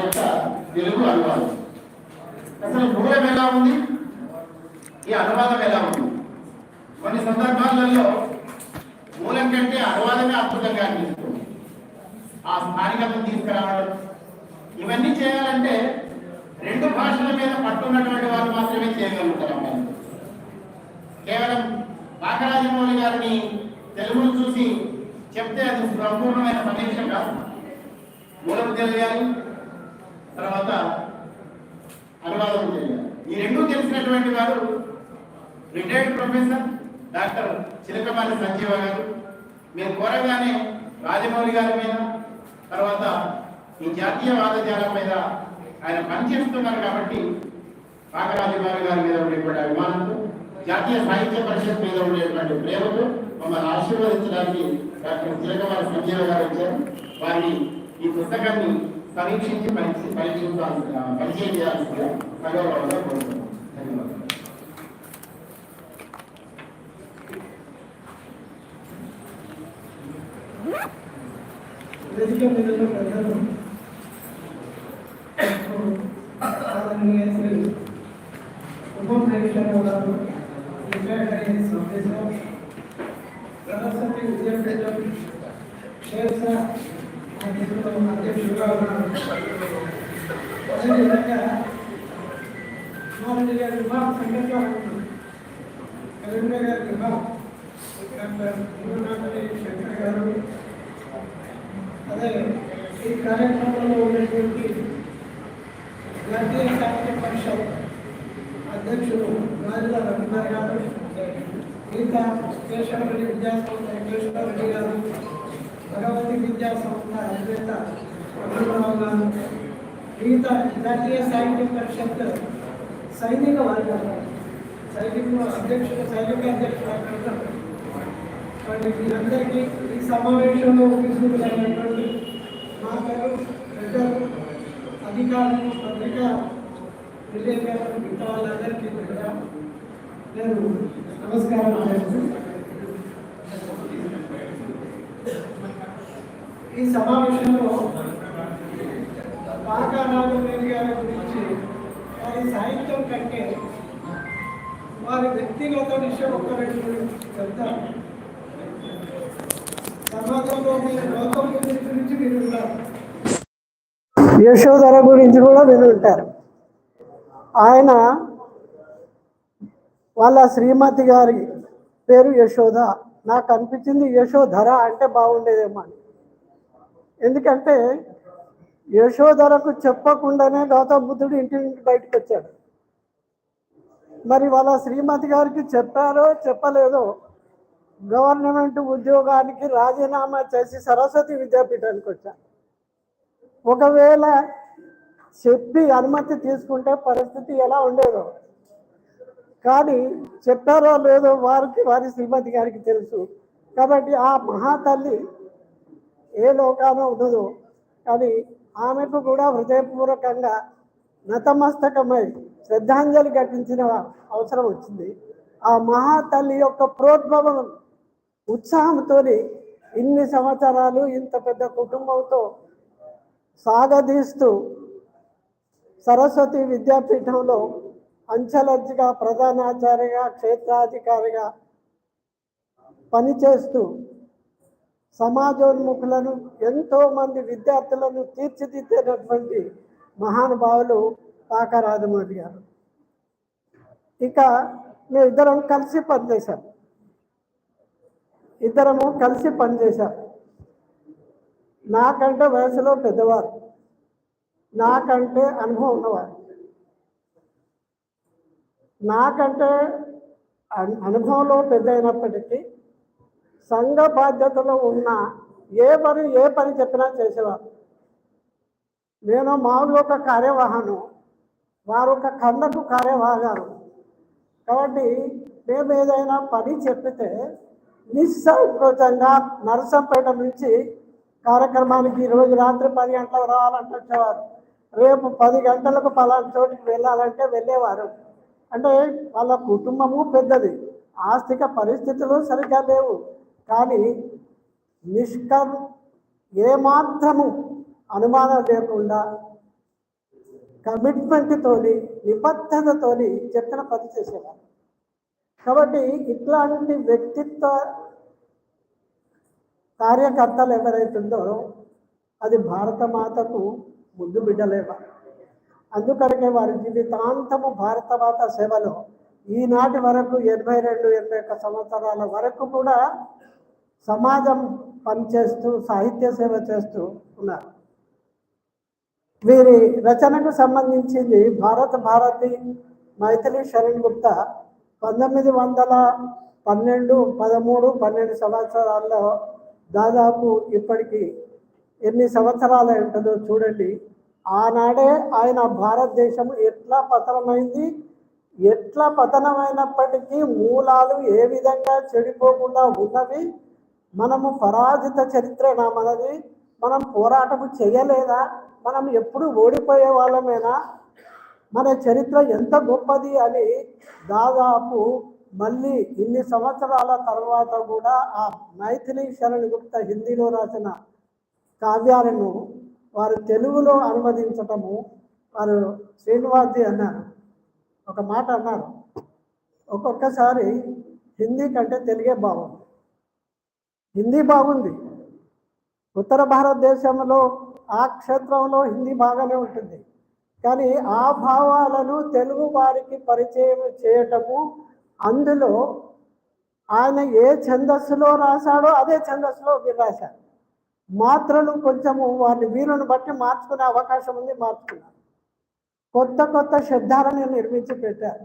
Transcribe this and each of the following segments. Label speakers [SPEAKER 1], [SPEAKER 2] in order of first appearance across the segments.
[SPEAKER 1] యొక్క తెలుగు అనువాదం అసలు మూలం ఎలా ఉంది? ఈ అనువాదం ఎలా ఉంది? కొన్ని సందర్భాలలో మూలం కంటే అనువాదమే అద్భుతంగా అనిపిస్తుంది. ఆ స్థానికతను తీసుకురావడం ఇవన్నీ చేయాలంటే రెండు భాషల మీద పట్టున్నటువంటి వారు మాత్రమే చేయగలుగుతారు అమ్మాయి. కేవలం పాకరాజమౌళి గారిని తెలుగును చూసి చెప్తే అది సంపూర్ణమైన సమీక్ష కాదు. మూలం తెలియాలి తర్వాత అనువాదం చేయాలి. ఈ రెండు తెలిసినటువంటి వారు retired professor doctor Chilakamari Sanjeeva గారు. మీరు కోరగానే రాజమౌళి గారి మీద తర్వాత ఈ జాతీయ జాలం మీద ఆయన పనిచేస్తున్నారు కాబట్టి పాకరాజు గారి మీద ఉండేటువంటి అభిమానంతో జాతీయ సాహిత్య పరిషత్ మీద ఉండేటువంటి ప్రేమతో మమ్మల్ని ఆశీర్వదించడానికి డాక్టర్ చిలకమారి సంజీవ గారు వచ్చారు. వారిని ఈ పుస్తకాన్ని సమీక్షించి పరీక్ష పరీక్షించాల్సిన పరిచయం చేయాల్సిందిగా సగౌరవంగా కోరుతున్నాను ధన్యవాదాలు
[SPEAKER 2] వేదిక మీద ఉన్న ప్రజలు ఆదరణీయ శ్రీ గారు రిటైర్డ్ కరీంనగర్ గారి విభాగం డాక్టర్ గురునాథని శంకర్ గారు అదే ఈ కార్యక్రమంలో ఉన్నటువంటి జాతీయ సాహిత్య పరిషత్ అధ్యక్షులు రాజుల రవీంద్ర గారు విద్యాసంస్థ గారు భగవతి విద్యా సంస్థ అధినేత రమణరావు గారు గీత జాతీయ సాహిత్య పరిషత్ సైనిక వర్గం సైనికులు అధ్యక్షులు సైనిక అధ్యక్షులు మరి మీరందరికీ ఈ సమావేశంలో తీసుకున్నటువంటి మాటలు ప్రజలు అధికారులు పత్రిక విలేకరులు మిగతా వాళ్ళందరికీ కూడా నేను నమస్కారం చేస్తూ ఈ సమావేశంలో బాగా నాగమేరి గారి గురించి వారి సాహిత్యం కంటే వారి వ్యక్తిగత విషయం ఒక్క రెండు చెప్తారు సమాజంలో మీరు లోకం గురించి మీరు యశోధర గురించి కూడా వినుంటారు ఆయన వాళ్ళ శ్రీమతి గారి పేరు యశోద నాకు అనిపించింది యశోధర అంటే బాగుండేదేమో అని. ఎందుకంటే యశోధరకు చెప్పకుండానే గౌతబుద్ధుడు ఇంటి నుంచి బయటకు వచ్చాడు. మరి వాళ్ళ శ్రీమతి గారికి చెప్పారో చెప్పలేదో గవర్నమెంట్ ఉద్యోగానికి రాజీనామా చేసి సరస్వతి విద్యాపీఠానికి వచ్చాను ఒకవేళ చెప్పి అనుమతి తీసుకుంటే పరిస్థితి ఎలా ఉండేదో. కానీ చెప్పారో లేదో వారికి వారి శ్రీమతి గారికి తెలుసు. కాబట్టి ఆ మహాతల్లి ఏ లోకాన ఉండదు. కానీ ఆమెకు కూడా హృదయపూర్వకంగా నతమస్తకమై శ్రద్ధాంజలి ఘటించిన అవసరం వచ్చింది. ఆ మహాతల్లి యొక్క ప్రోద్భవం ఉత్సాహంతో ఇన్ని సంవత్సరాలు ఇంత పెద్ద కుటుంబంతో సాగదీస్తూ సరస్వతి విద్యాపీఠంలో అంచెలంచెగా ప్రధానాచార్యగా క్షేత్రాధికారిగా పనిచేస్తూ సమాజోన్ముఖులను ఎంతో మంది విద్యార్థులను తీర్చిదిద్దేటటువంటి మహానుభావులు పాకరాజమౌళి గారు. ఇక మేము ఇద్దరం కలిసి పనిచేశాం. ఇద్దరము కలిసి పనిచేశాం. నాకంటే వయసులో పెద్దవారు. నాకంటే అనుభవం ఉన్నవారు. నాకంటే అనుభవంలో పెద్ద అయినప్పటికీ సంఘ బాధ్యతలో ఉన్న ఏ పని ఏ పని చెప్పినా చేసేవారు. నేను మామూలు ఒక కార్యవాహను వారు ఒక కండకు కార్యవాహారు కాబట్టి మేము ఏదైనా పని చెప్పితే నిస్సంకోచంగా నరసంపేట నుంచి కార్యక్రమానికి ఈరోజు రాత్రి పది గంటలకు రావాలంటే వచ్చేవారు. రేపు పది గంటలకు పలానా చోటికి వెళ్ళాలంటే వెళ్ళేవారు. అంటే వాళ్ళ కుటుంబము పెద్దది. ఆస్తిక పరిస్థితులు సరిగ్గా లేవు. కానీ నిష్కర్ ఏమాత్రము అనుమానం లేకుండా కమిట్మెంట్తోని నిబద్ధతతోని చెప్పిన పని చేసేవారు. కాబట్టి ఇట్లాంటి వ్యక్తిత్వ కార్యకర్తలు ఎవరైతుందో అది భారత మాతకు ముందు బిడ్డలేవా? అందుకనకే వారి జీవితాంతము భారత మాత సేవలో ఈనాటి వరకు ఎనభై రెండు ఎనభై ఒక్క సంవత్సరాల వరకు కూడా సమాజం పనిచేస్తూ సాహిత్య సేవ చేస్తూ ఉన్నారు. వీరి రచనకు సంబంధించింది భారత భారతి మైథిలి శరణ్ గుప్తా పంతొమ్మిది వందల పన్నెండు పదమూడు పన్నెండు సంవత్సరాల్లో దాదాపు ఇప్పటికి ఎన్ని సంవత్సరాలు అయి ఉంటుందో చూడండి. ఆనాడే ఆయన భారతదేశం ఎట్లా పతనమైంది? ఎట్లా పతనమైనప్పటికీ మూలాలు ఏ విధంగా చెడిపోకుండా ఉన్నవి? మనము పరాజిత చరిత్రేనా మనది. మనం పోరాటము చేయలేదా? మనం ఎప్పుడు ఓడిపోయే వాళ్ళమేనా? మన చరిత్ర ఎంత గొప్పది అని దాదాపు మళ్ళీ ఇన్ని సంవత్సరాల తర్వాత కూడా ఆ మైథిలి శరణ్ గుప్త హిందీలో రాసిన కావ్యాలను వారు తెలుగులో అనువదించటము వారు శ్రీనివాసి అన్నారు. ఒక మాట అన్నారు. ఒక్కొక్కసారి హిందీ కంటే తెలుగే బాగుంది. హిందీ బాగుంది. ఉత్తర భారతదేశంలో ఆ క్షేత్రంలో హిందీ బాగానే ఉంటుంది. కానీ ఆ భావాలను తెలుగు వారికి పరిచయం చేయటము అందులో ఆయన ఏ ఛందస్సులో రాశాడో అదే ఛందస్సులో వీరు రాశారు మాత్రలు కొంచెము వారిని వీరుని బట్టి మార్చుకునే అవకాశం ఉంది మార్చుకున్నారు కొత్త కొత్త శబ్దాలను నిర్మించి పెట్టారు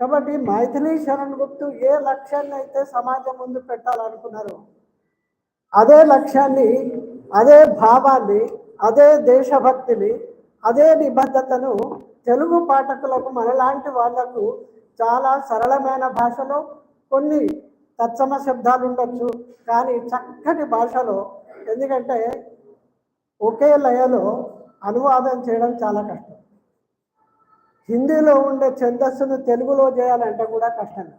[SPEAKER 2] కాబట్టి మైథిలి శరణ్ గుప్తు ఏ లక్ష్యాన్ని అయితే సమాజం ముందు పెట్టాలనుకున్నారో అదే లక్ష్యాన్ని అదే భావాన్ని అదే దేశభక్తిని అదే నిబద్ధతను తెలుగు పాఠకులకు మనలాంటి వాళ్ళకు చాలా సరళమైన భాషలో కొన్ని తత్సమ శబ్దాలు ఉండొచ్చు. కానీ చక్కటి భాషలో ఎందుకంటే ఒకే లయలో అనువాదం చేయడం చాలా కష్టం. హిందీలో ఉండే ఛందస్సును తెలుగులో చేయాలంటే కూడా కష్టమే.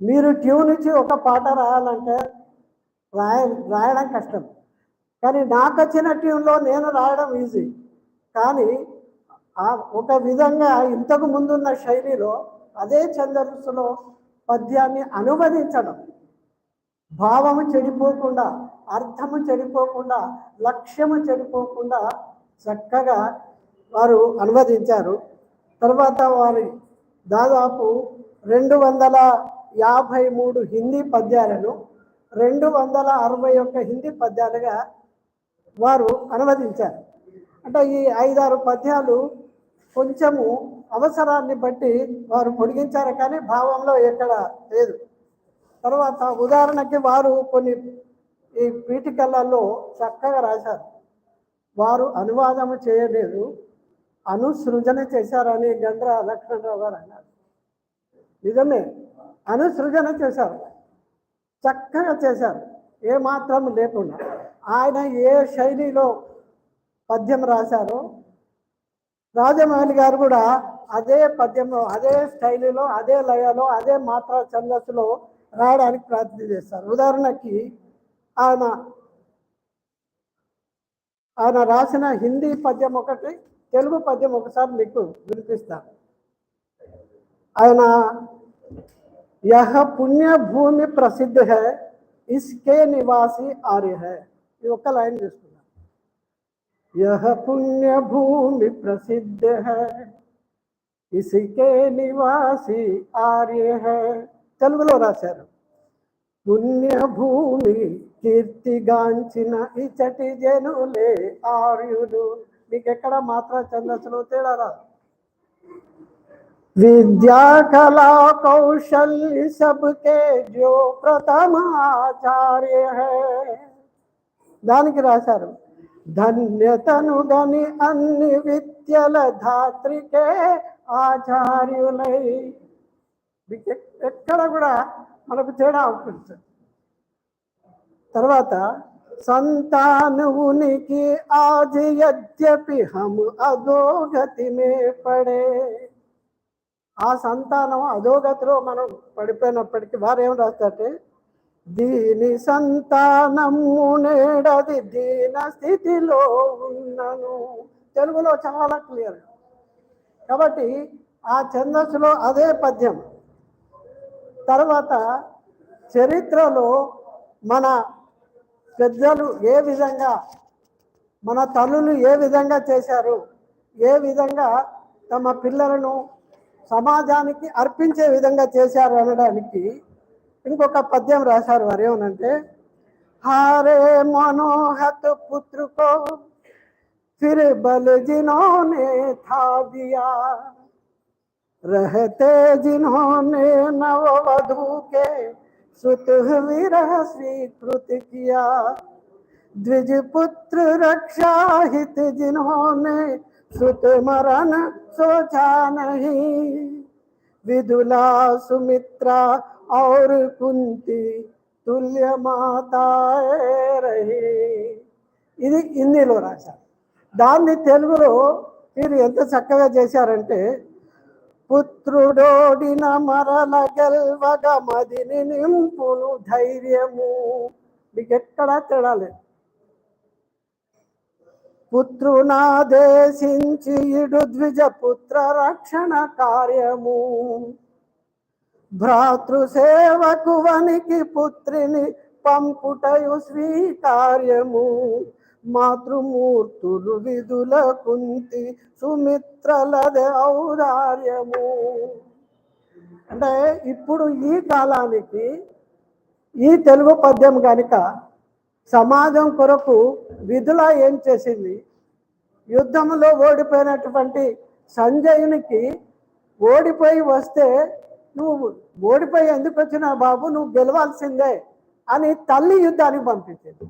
[SPEAKER 2] మీరు ట్యూన్ ఇచ్చి ఒక పాట రాయాలంటే రాయ రాయడం కష్టం. కానీ నాకు వచ్చిన ట్యూన్లో నేను రాయడం ఈజీ. కానీ ఆ ఒక విధంగా ఇంతకు ముందున్న శైలిలో అదే ఛందస్సులో పద్యాన్ని అనువదించడం భావము చెడిపోకుండా అర్థము చెడిపోకుండా లక్ష్యము చెడిపోకుండా చక్కగా వారు అనువదించారు. తర్వాత వారి దాదాపు రెండు వందల యాభై మూడు హిందీ పద్యాలను రెండు వందల అరవై ఒక్క హిందీ పద్యాలుగా వారు అనువదించారు. అంటే ఈ ఐదారు పద్యాలు కొంచెము అవసరాన్ని బట్టి వారు పొడిగించారు కానీ భావంలో ఎక్కడ లేదు. తర్వాత ఉదాహరణకి వారు కొన్ని ఈ పీఠికలలో చక్కగా రాశారు. వారు అనువాదము చేయలేదు. అనుసృజన చేశారని గండ్ర లక్ష్మణరావు గారు అన్నారు. నిజమే అనుసృజన చేశారు. చక్కగా చేశారు. ఏ మాత్రం లేకుండా. ఆయన ఏ శైలిలో పద్యం రాశారో రాజమౌళి గారు కూడా అదే పద్యంలో అదే స్టైలులో అదే లయలో అదే మాత్ర ఛందస్సులో రాయడానికి ప్రయత్నం చేస్తారు ఉదాహరణకి ఆయన ఆయన రాసిన హిందీ పద్యం ఒకటి తెలుగు పద్యం ఒకసారి మీకు వినిపిస్తా ఆయన యహ పుణ్య భూమి ప్రసిద్ధ హే ఇస్కే నివాసి ఆర్య హే ఇది ఒక్క లైన్ తీసుకున్నాం యహ పుణ్య భూమి ప్రసిద్ధ హే ఇస్కే నివాసి ఆర్య హే తెలుగులో రాశారు పుణ్యభూమి కీర్తిగాంచిన ఇచటి జనులే ఆర్యులు మీకు ఎక్కడ మాత్ర ఛందస్సులో తేడా రాదు. విద్యా కళా కౌశల్య సబ్కే జో ప్రథమాచార్య. దానికి రాశారు ధన్యతనుడని అన్ని విద్యల ధాత్రికే ఆచార్యులై. మీకు ఎక్కడ కూడా మనకు తేడా అవుతుంది తర్వాత संतान उनकी आज यद्यपि हम अधोगति में पड़े ఆ సంతానం అధోగతిలో మనం పడిపోయినప్పటికీ వారు ఏం రాస్తారంటే దీని సంతానము నేడది దీన స్థితిలో ఉన్నను తెలుగులో చాలా క్లియర్ కాబట్టి ఆ ఛందస్సులో అదే పద్యం తర్వాత చరిత్రలో మన పెద్దలు ఏ విధంగా మన తల్లులు ఏ విధంగా చేశారు ఏ విధంగా తమ పిల్లలను సమాజానికి అర్పించే విధంగా చేశారు అనడానికి ఇంకొక పద్యం రాశారు వారు ఏమనంటే హారే మనోహత పుత్రుకో फिर बल जिन्होंने था दिया रहते जिन्होंने नववधु के सुत विरह स्वीकृत किया द्विज पुत्र रक्षा हित जिन्होंने सुत मरण सोचा नहीं विदुला सुमित्रा और कुंती तुल्य माताए रही ఇది హిందీలో రాశారు దాన్ని తెలుగులో మీరు ఎంత చక్కగా చేశారంటే పుత్రుడోడిన మరల గెల్వగ మదిని నింపును ధైర్యము. మీకు ఎక్కడా తేడా పుత్రునాదేశించి ఇడు ద్విజ పుత్ర రక్షణ కార్యము. భ్రాతృసేవకువనికి పుత్రిని పంపుటయు స్వీకార్యము. మాతృమూర్తులు విధుల కుంతి సుమిత్రలదే ఔదార్యము. అంటే ఇప్పుడు ఈ కాలానికి ఈ తెలుగు పద్యం కనుక సమాజం కొరకు విధుల ఏం చేసింది? యుద్ధంలో ఓడిపోయినటువంటి సంజయునికి ఓడిపోయి వస్తే నువ్వు ఓడిపోయి ఎందుకు వచ్చినా బాబు? నువ్వు గెలవాల్సిందే అని తల్లి యుద్ధానికి పంపించింది.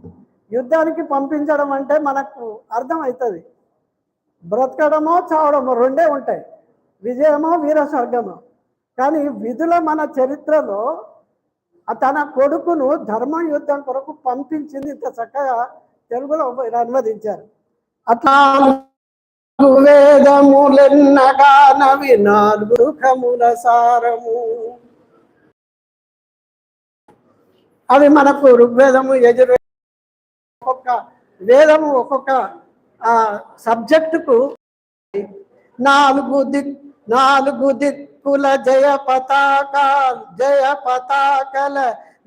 [SPEAKER 2] యుద్ధానికి పంపించడం అంటే మనకు అర్థమవుతుంది. బ్రతకడమో చావడమో రెండే ఉంటాయి. విజయమో వీర స్వర్గమో కానీ విధుల మన చరిత్రలో తన కొడుకును ధర్మ యుద్ధం కొరకు పంపించింది ఇంత చక్కగా తెలుగులో అనువదించారు. అట్లా వేదములెన్నగానవి నాలుగు ముఖముల సారము. అవి మనకు ఋగ్వేదము యజుర్వేదము ఒక్కొక్క వేదము ఒక్కొక్క సబ్జెక్టుకు నాలుగు దిక్ నాలుగు దిక్కుల జయ పతాకాలు జయ పతాకల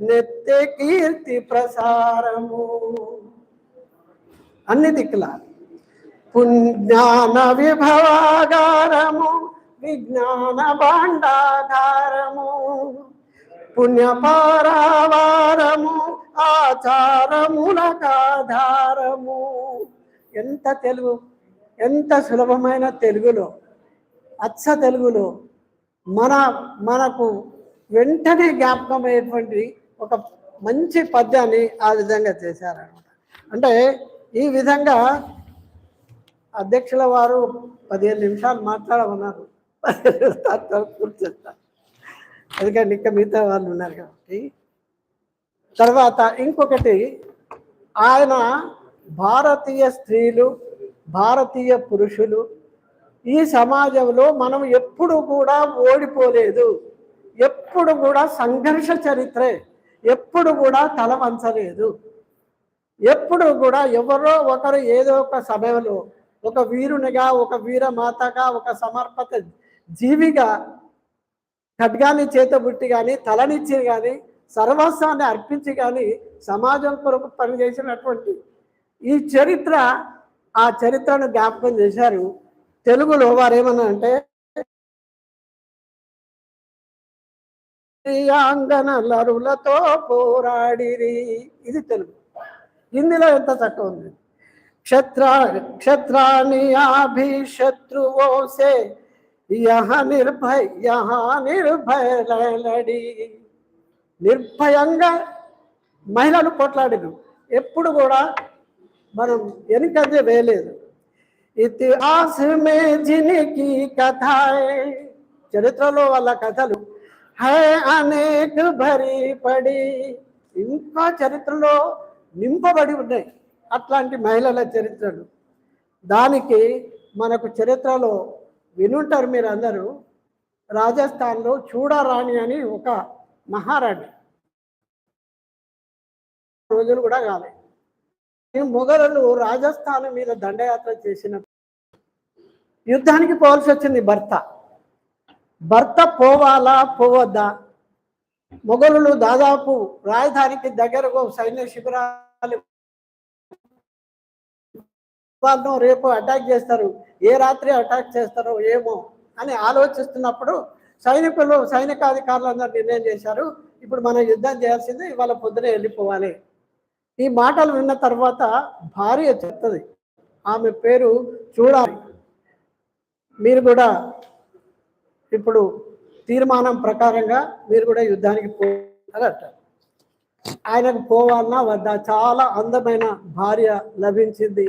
[SPEAKER 2] నెత్తి కీర్తి ప్రసారము. అన్ని దిక్కుల. పుణ్యాన విభవాగారము విజ్ఞాన భాండాగారము. పుణ్యపారావారము ఆచారముల కాధారము ఎంత తెలుగు ఎంత సులభమైన తెలుగులో అచ్చ తెలుగులో మన మనకు వెంటనే జ్ఞాపకమయ్యేటువంటి ఒక మంచి పద్యాన్ని ఆ విధంగా చేశారనమాట అంటే ఈ విధంగా అధ్యక్షుల వారు పదిహేను నిమిషాలు మాట్లాడమన్నారు. తర్వాత పూర్తి చేస్తారు ఎందుకంటే ఇంకా మిగతా వాళ్ళు ఉన్నారు కాబట్టి. తర్వాత ఇంకొకటి ఆయన భారతీయ స్త్రీలు భారతీయ పురుషులు ఈ సమాజంలో మనం ఎప్పుడు కూడా ఓడిపోలేదు. ఎప్పుడు కూడా సంఘర్ష చరిత్రే ఎప్పుడు కూడా తలవంచలేదు. ఎప్పుడు కూడా ఎవరో ఒకరు ఏదో ఒక సమయంలో ఒక వీరునిగా ఒక వీరమాతగా ఒక సమర్పత జీవిగా ఖడ్గాన్ని చేతబుట్టి కానీ తలనిచ్చి కానీ సర్వస్వాన్ని అర్పించి కానీ సమాజం కొరకు పనిచేసినటువంటి ఈ చరిత్ర ఆ చరిత్రను జ్ఞాపకం చేశారు. తెలుగులో వారు ఏమన్నా అంటే అంగనలరులతో పోరాడిరి. ఇది తెలుగు. హిందీలో ఎంత చక్కగా ఉంది. క్షత్ర క్షత్రాని అభిశత్రువో సే యహ నిర్భయ యహ నిర్భయ లడి నిర్భయంగా మహిళలు కొట్లాడిను ఎప్పుడు కూడా మనం వెనుకదే వేయలేదు. ఇతిహాసమే జినికి కథ చరిత్రలో వాళ్ళ కథలు హై అనేక భరి పడి. ఇంకా చరిత్రలో నింపబడి ఉన్నాయి అట్లాంటి మహిళల చరిత్రలు. దానికి మనకు చరిత్రలో వినుంటారు మీరు అందరూ రాజస్థాన్లో చూడరాణి అని ఒక మహారాణి. రోజులు కూడా కాలే. ఈ రాజస్థాన్ మీద దండయాత్ర చేసిన యుద్ధానికి పోవాల్సి వచ్చింది భర్త. భర్త పోవాలా పోవద్దా? మొఘలులు దాదాపు రాజధానికి దగ్గరకు సైన్య శిబిరాలు వాళ్ళు రేపు అటాక్ చేస్తారు. ఏ రాత్రి అటాక్ చేస్తారో ఏమో అని ఆలోచిస్తున్నప్పుడు సైనికులు సైనికాధికారులందరూ నిర్ణయం చేశారు. ఇప్పుడు మనం యుద్ధం చేయాల్సింది ఇవాళ పొద్దునే వెళ్ళిపోవాలి. ఈ మాటలు విన్న తర్వాత భార్య చెప్తుంది ఆమె పేరు చూడాలి. మీరు కూడా ఇప్పుడు తీర్మానం ప్రకారంగా మీరు కూడా యుద్ధానికి పోవాలి ఆయనకు పోవాలన్నా వద్దా? చాలా అందమైన భార్య లభించింది.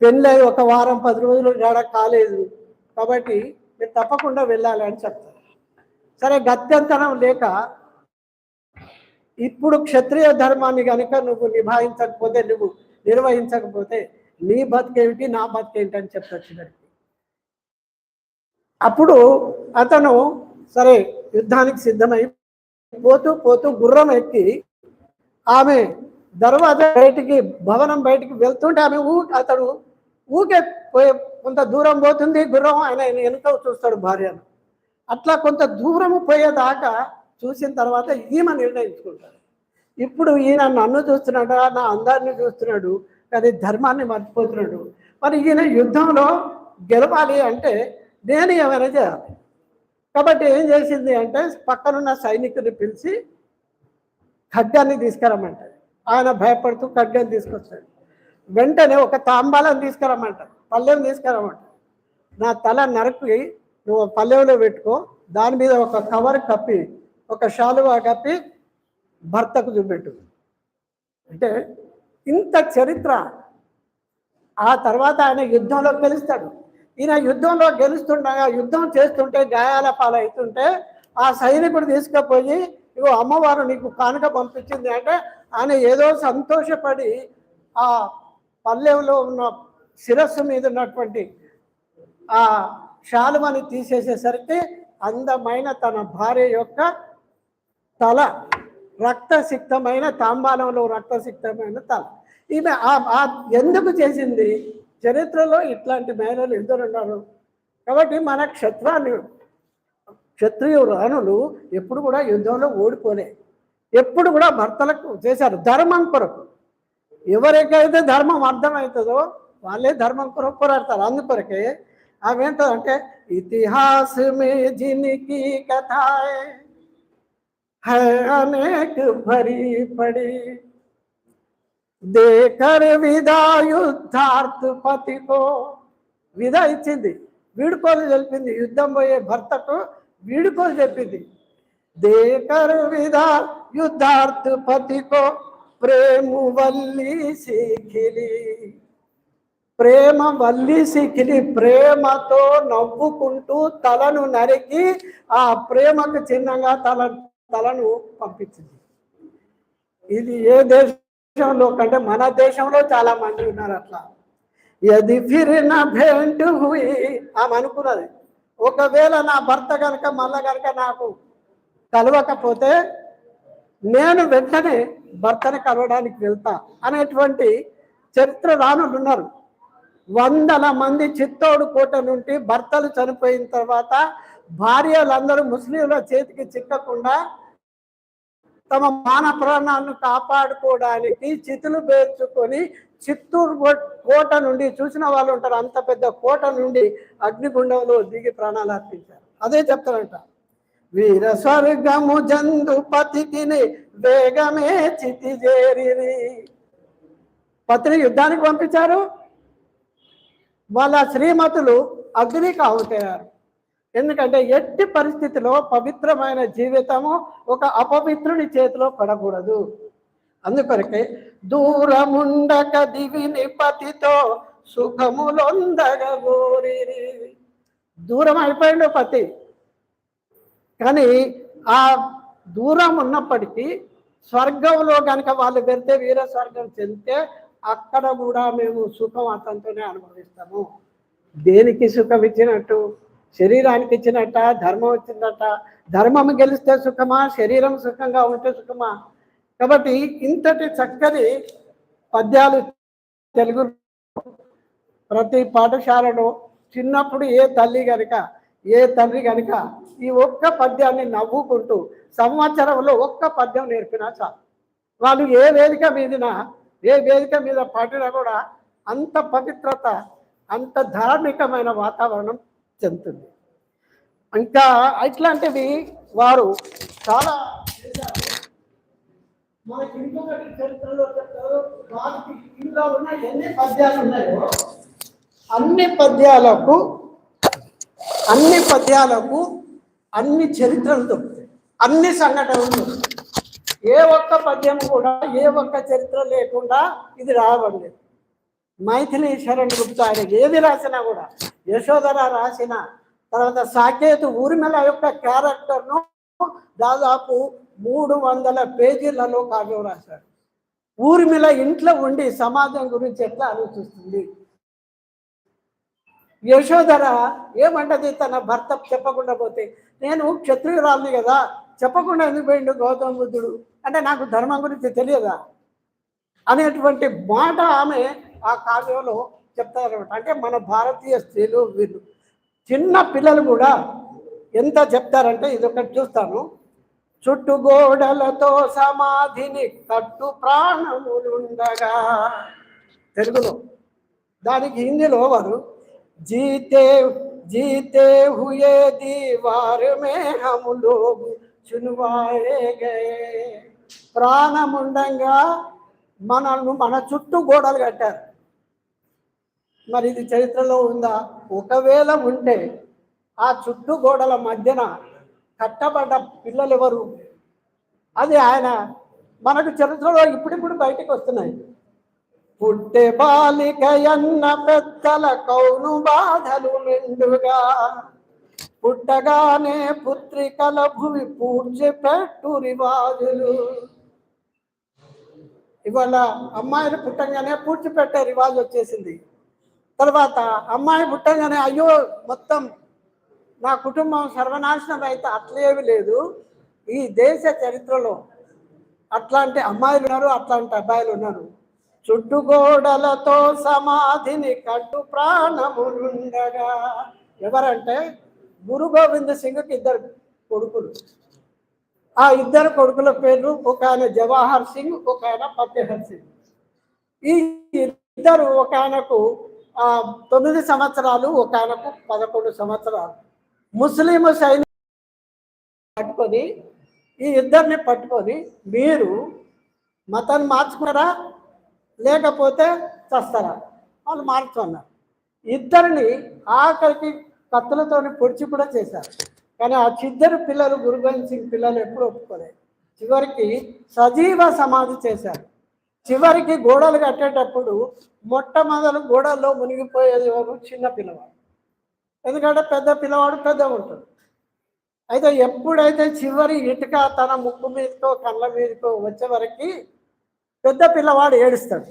[SPEAKER 2] పెళ్ళై ఒక వారం పది రోజులు గడ కాలేదు. కాబట్టి మీరు తప్పకుండా వెళ్ళాలి అని చెప్తారు. సరే గత్యంతరం లేక ఇప్పుడు క్షత్రియ ధర్మాన్ని కనుక నువ్వు నిభాయించకపోతే నువ్వు నిర్వహించకపోతే నీ బతికేమిటి నా బతికేమిటి అని చెప్తారు అప్పుడు అతను సరే యుద్ధానికి సిద్ధమై పోతూ పోతూ గుర్రం ఎక్కి ఆమె దర్వాజా బయటికి భవనం బయటికి వెళ్తుంటే ఆమె ఊ అతడు ఊకే పోయే కొంత దూరం పోతుంది గుర్రం ఆయన ఆయన వెనుక చూస్తాడు భార్యను. అట్లా కొంత దూరం పోయేదాకా చూసిన తర్వాత ఈమె నిర్ణయించుకుంటాడు. ఇప్పుడు ఈయన నన్ను చూస్తున్నాడు? నా అందాన్ని చూస్తున్నాడు. అది ధర్మాన్ని మర్చిపోతున్నాడు. మరి ఈయన యుద్ధంలో గెలవాలి అంటే నేను ఏమైనా చేయాలి? కాబట్టి ఏం చేసింది అంటే పక్కనున్న సైనికుని పిలిచి ఖడ్గాన్ని తీసుకురమ్మంటాడు ఆయన భయపడుతూ ఖడ్గాన్ని తీసుకొస్తాడు. వెంటనే ఒక తాంబాలం తీసుకురమ్మంట. పల్లెం తీసుకురమ్మంట. నా తల నరికి నువ్వు పల్లెంలో పెట్టుకో. దాని మీద ఒక కవర్ కప్పి ఒక శాలువా కప్పి భర్తకు చూపెట్టు. అంటే ఇంత చరిత్ర. ఆ తర్వాత ఆయన యుద్ధంలో గెలుస్తాడు. ఈయన యుద్ధంలో గెలుస్తుండగా యుద్ధం చేస్తుంటే గాయాల పాలవుతుంటే ఆ సైనికుడు తీసుకుపోయి ఇగో అమ్మవారు నీకు కానుక పంపించింది. అంటే ఆయన ఏదో సంతోషపడి ఆ పల్లెంలో ఉన్న శిరస్సు మీద ఉన్నటువంటి ఆ శాలువని తీసేసేసరికి అందమైన తన భార్య యొక్క తల రక్తసిక్తమైన తాంబాలంలో రక్తసిక్తమైన తల. ఈమె ఆ- ఎందుకు చేసింది? చరిత్రలో ఇట్లాంటి మహిళలు ఇద్దరు ఉన్నారు. కాబట్టి మన క్షత్రాన్ని క్షత్రియ రాణులు ఎప్పుడు కూడా యుద్ధంలో ఓడిపోలే. ఎప్పుడు కూడా భర్తలకు చేశారు. ధర్మం కొరకు. ఎవరికైతే ధర్మం అర్థమవుతుందో వాళ్ళే ధర్మం కొరకు పోరాడతారు అందుకొరకే అవేంటంటే ఇతిహాస్ జినికి కథాయే అనేక భరి పడి దేకర్ పతికో విధ ఇచ్చింది. వీడుకోలు చెప్పింది యుద్ధం పోయే భర్తకు వీడుకోలు చెప్పింది దేకర్ విధా యుద్ధార్థ పతికో ప్రేము వల్లి శిఖిలి ప్రేమ వల్లి శిఖిలి ప్రేమతో నవ్వుకుంటూ తలను నరికి ఆ ప్రేమకు చిన్నగా తల తలను పంపించింది. ఇది ఏ దేశంలో కంటే మన దేశంలో చాలా మంది ఉన్నారు అట్లా. ఎది ఫిరిన భేంటు హుయి ఆమె అనుకున్నది. ఒకవేళ నా భర్త కనుక మళ్ళా కనుక నాకు కలవకపోతే నేను వెంటనే భర్తని కలవడానికి వెళ్తా అనేటువంటి చరిత్ర రానులు ఉన్నారు. వందల మంది చిత్తోడు కోట నుండి భర్తలు చనిపోయిన తర్వాత భార్యలందరూ ముస్లింల చేతికి చిక్కకుండా తమ మాన ప్రాణాలను కాపాడుకోవడానికి చితులు పేర్చుకొని చిత్తూరు కో- కోట నుండి చూసిన వాళ్ళు ఉంటారు. అంత పెద్ద కోట నుండి అగ్నిగుండంలో దిగి ప్రాణాలు అర్పించారు. అదే చెప్తారంట వీర స్వర్గము జందు పతికిని వేగమే చితి చేరి పతిని యుద్ధానికి పంపించారు. వాళ్ళ శ్రీమతులు అగ్నికి ఆహుతయ్యారు ఎందుకంటే ఎట్టి పరిస్థితిలో పవిత్రమైన జీవితము ఒక అపవిత్రుని చేతిలో పడకూడదు. అందుకొరకే దూరముండక దివిని పతితో సుఖములొందగ గోరి దూరం అయిపోయిండు పతి. కానీ ఆ దూరం ఉన్నప్పటికీ స్వర్గంలో కనుక వాళ్ళు వెళ్తే వీర స్వర్గం చెందితే అక్కడ కూడా మేము సుఖం అతనితోనే అనుభవిస్తాము. దేనికి సుఖం ఇచ్చినట్టు? శరీరానికి ఇచ్చినట్ట? ధర్మం ఇచ్చినట్ట? ధర్మం గెలిస్తే సుఖమా? శరీరం సుఖంగా ఉంటే సుఖమా? కాబట్టి ఇంతటి చక్కని పద్యాలు తెలుగు ప్రతి పాఠశాలలో చిన్నప్పుడు ఏ తల్లి కనుక ఏ తండ్రి కనుక ఈ ఒక్క పద్యాన్ని నవ్వుకుంటూ సంవత్సరంలో ఒక్క పద్యం నేర్పినా చాలు. వాళ్ళు ఏ వేదిక మీదన ఏ వేదిక మీద పాడినా కూడా అంత పవిత్రత అంత ధార్మికమైన వాతావరణం చెందుతుంది. ఇంకా ఇట్లాంటివి వారు చాలా మనకి ఇంకొకటి చరిత్రలో చెప్తారు వారికి ఇందులో ఉన్న ఎన్ని పద్యాలు ఉన్నాయో అన్ని పద్యాలకు అన్ని పద్యాలకు అన్ని చరిత్రలు దొరుకుతాయి. అన్ని సంఘటనలు దొరుకుతాయి. ఏ ఒక్క పద్యం కూడా ఏ ఒక్క చరిత్ర లేకుండా ఇది రావలేదు మైథిలి శరణ్ గుప్తా ఆయన ఏది రాసినా కూడా యశోధర రాసిన తర్వాత సాకేతు ఊర్మిళ యొక్క క్యారెక్టర్ను దాదాపు మూడు వందల పేజీలలో కావ్యం రాశాడు. ఊర్మిళ ఇంట్లో ఉండి సమాజం గురించి ఎట్లా ఆలోచిస్తుంది? యశోధర ఏమంటది? తన భర్త చెప్పకుండా పోతే నేను క్షత్రియురాల్ని కదా చెప్పకుండా ఎందుకు పోయిండు గౌతమ బుద్ధుడు? అంటే నాకు ధర్మం గురించి తెలియదా? అనేటువంటి మాట ఆమె ఆ కావ్యంలో చెప్తారనమాట అంటే మన భారతీయ స్త్రీలు వీళ్ళు చిన్న పిల్లలు కూడా ఎంత చెప్తారంటే ఇది ఒకటి చూస్తాను. చుట్టుగోడలతో సమాధిని కట్టు ప్రాణములుండగా తెలుగులో. దానికి హిందీలో వారు జీతే जीते हुए दीवार में हम लोग చునువాయే గయే ప్రాణముండంగా మనల్ని మన చుట్టూ గోడలు కట్టారు. మరి ఇది చరిత్రలో ఉందా? ఒకవేళ ఉంటే ఆ చుట్టూ గోడల మధ్యన కట్టబడ్డ పిల్లలు ఎవరు అది ఆయన మనకు చరిత్రలో ఇప్పుడిప్పుడు బయటికి వస్తున్నాయి. పుట్టే బాలిక ఎన్న పెద్దల కౌను బాధలు నిండుగా పుట్టగానే పుత్రికల భూమి పూడ్చి పెట్టు రివాజులు. ఇవాళ అమ్మాయిని పుట్టంగానే పూడ్చిపెట్టే రివాజు వచ్చేసింది. తర్వాత అమ్మాయి పుట్టంగానే అయ్యో మొత్తం నా కుటుంబం సర్వనాశనం అయితే అట్లేమి లేదు. ఈ దేశ చరిత్రలో అట్లాంటి అమ్మాయిలు ఉన్నారు అట్లాంటి అబ్బాయిలు ఉన్నారు. చుట్టుగోడలతో సమాధిని కట్టు ప్రాణములుండగా. ఎవరంటే గురు గోవింద్ సింగ్కి ఇద్దరు కొడుకులు. ఆ ఇద్దరు కొడుకుల పేర్లు ఒక ఆయన జవాహర్ సింగ్ ఒక ఆయన ఫతేహర్ సింగ్. ఈ ఇద్దరు ఒక ఆయనకు తొమ్మిది సంవత్సరాలు ఒక ఆయనకు పదకొండు సంవత్సరాలు. ముస్లిం సైనిక పట్టుకొని ఈ ఇద్దరిని పట్టుకొని మీరు మతాన్ని మార్చుకున్నారా? లేకపోతే చస్తారా? వాళ్ళు మార్చుకున్నారు ఇద్దరిని ఆఖరికి కత్తులతోని పొడిచి కూడా చేశారు. కానీ ఆ చిద్దరు పిల్లలు గురుగోవింద్ సింగ్ పిల్లలు ఎప్పుడు ఒప్పుకోలేదు. చివరికి సజీవ సమాధి చేశారు. చివరికి గోడలు కట్టేటప్పుడు మొట్టమొదలు గోడల్లో మునిగిపోయేది ఎవరు? చిన్న పిల్లవాడు. ఎందుకంటే పెద్ద పిల్లవాడు పెద్ద ఉంటాడు. అయితే ఎప్పుడైతే చివరి ఇటుక తన ముక్కు మీదకో కళ్ళ మీదకో వచ్చే వరకు పెద్ద పిల్లవాడు ఏడుస్తాడు.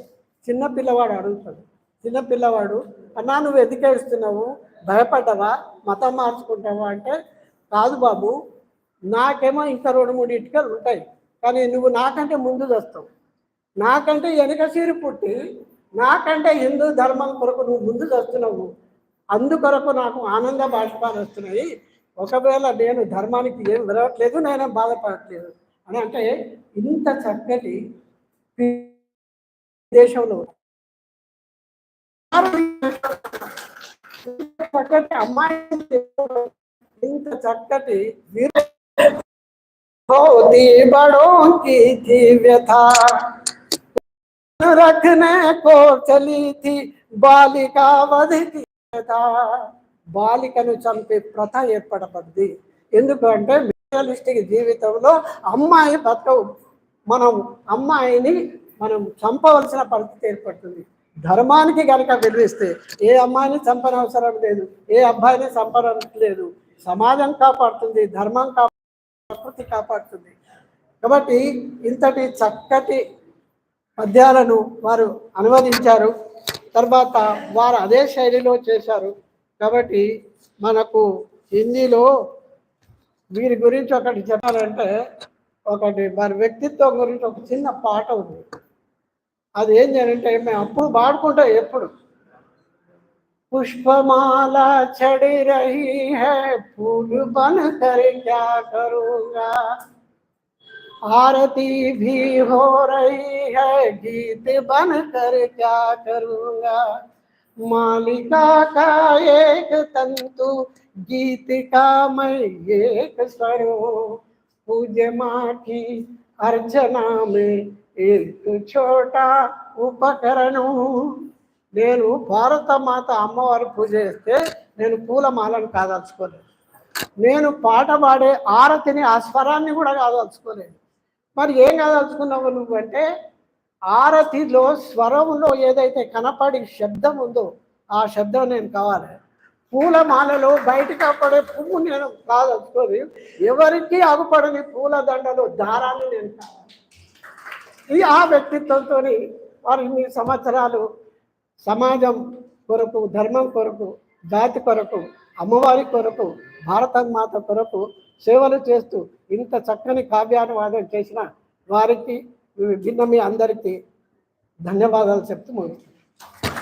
[SPEAKER 2] చిన్న పిల్లవాడు అడుగుతాడు. చిన్న పిల్లవాడు అన్నా నువ్వు ఎందుకు ఏడుస్తున్నావు? భయపడ్డావా? మతం మార్చుకుంటావా? అంటే కాదు బాబు నాకేమో ఇంకా రెండు మూడు ఇటుకలు ఉంటాయి. కానీ నువ్వు నాకంటే ముందు వస్తావు నాకంటే వెనక సీరు పుట్టి నాకంటే హిందూ ధర్మం కొరకు నువ్వు ముందు వస్తున్నావు అందుకొరకు నాకు ఆనంద బాష్పాలు వస్తున్నాయి. ఒకవేళ నేను ధర్మానికి ఏం విలవట్లేదు నేను బాధపడట్లేదు. అని అంటే ఇంత చక్కటి దేశంలో ఇంత చక్కటి అమ్మాయి ఇంత చక్కటి వీర होती बड़ों की थी व्यथा रखने को चली थी బాలికా వధ की వ్యథ బాలికను చంపే ప్రథ ఏర్పడబడింది ఎందుకంటే మెటీరియలిస్టిక్ జీవితంలో అమ్మాయి బతకవు మనం అమ్మాయిని మనం చంపవలసిన పరిస్థితి ఏర్పడుతుంది. ధర్మానికి కనుక విలువిస్తే ఏ అమ్మాయిని చంపనవసరం లేదు ఏ అబ్బాయిని చంపడం లేదు సమాజం కాపాడుతుంది ధర్మం కాపాడు ప్రకృతి కాపాడుతుంది. కాబట్టి ఇంతటి చక్కటి పద్యాలను వారు అనువదించారు. తర్వాత వారు అదే శైలిలో చేశారు. కాబట్టి మనకు హిందీలో వీరి గురించి ఒకటి చెప్పాలంటే ఒకటి వారి వ్యక్తిత్వం గురించి ఒక చిన్న పాట ఉంది అది ఏం చేయాలంటే మేము అప్పుడు పాడుకుంటాం ఎప్పుడు पुष्पमाला चढ़ रही है फूल बन कर क्या करूँगा आरती भी हो रही है गीत बन कर क्या करूँगा मालिका का एक तंतु गीत का मैं एक स्वर हूँ पूज्य माँ की अर्चना में एक छोटा ఉపకరణ నేను భారత మాత అమ్మవారి పూజ చేస్తే నేను పూలమాలను కాదలుచుకోలేదు నేను పాట పాడే ఆరతిని ఆ స్వరాన్ని కూడా కాదలుచుకోలేదు మరి ఏం కాదలుచుకున్నావు నువ్వు అంటే ఆరతిలో స్వరంలో ఏదైతే కనపడి శబ్దం ఉందో ఆ శబ్దం నేను కావాలి పూలమాలలో బయటకు అప్పడే పువ్వు నేను కాదలుచుకోని ఎవరికి అగుపడని పూల దండలు దారాన్ని నేను ఈ ఆ వ్యక్తిత్వంతో వారు ఇన్ని సంవత్సరాలు సమాజం కొరకు ధర్మం కొరకు జాతి కొరకు అమ్మవారి కొరకు భారత మాత కొరకు సేవలు చేస్తూ ఇంత చక్కని కావ్యానువాదం చేసిన వారికి భిన్న మీ అందరికీ ధన్యవాదాలు చెప్తూ ముగిస్తున్నాను.